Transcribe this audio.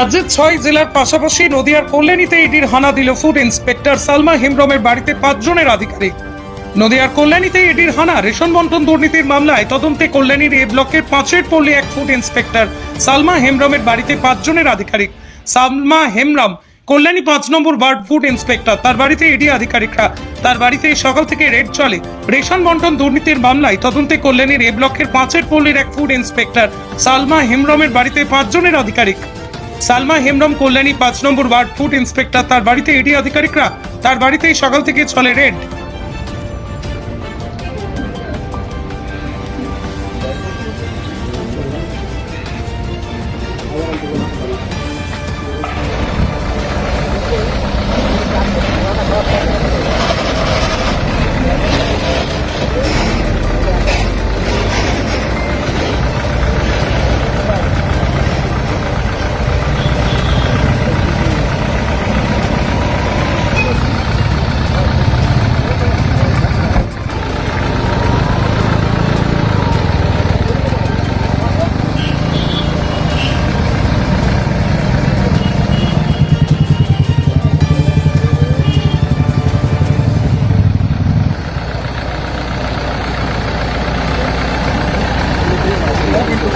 রাজ্যের ছয় জেলার পাশাপাশি নদিয়ার কল্যাণীতে ইডির হানা দিল ফুড ইন্সপেক্টর সালমা হেমব্রমের বাড়িতে পাঁচজনের আধিকারিক। নদিয়ার কল্যাণীতে ইডির হানা রেশন বন্টন দুর্নীতির মামলায় তদন্তে কল্যাণীর এ ব্লকের পাঁচের পল্লী এক ফুড ইন্সপেক্টর সালমা হেমব্রমের বাড়িতে পাঁচজনের আধিকারিক। সালমা হেমব্রম, কল্যাণী পাঁচ নম্বর ওয়ার্ড ফুড ইন্সপেক্টর, তার বাড়িতে ইডি আধিকারিকরা। তার বাড়িতে সকাল থেকে রেড চলে। রেশন বন্টন দুর্নীতির মামলায় তদন্তে কল্যাণীর এ ব্লকের পাঁচের পল্লীর এক ফুড ইন্সপেক্টর সালমা হেমব্রমের বাড়িতে পাঁচজনের আধিকারিক। সালমা হেমরম কল্যাণী পাঁচ নম্বর ওয়ার্ড ফুড ইন্সপেক্টর, তার বাড়িতে এডি আধিকারিকরা, তার বাড়িতেই সকাল থেকে চলে রেড।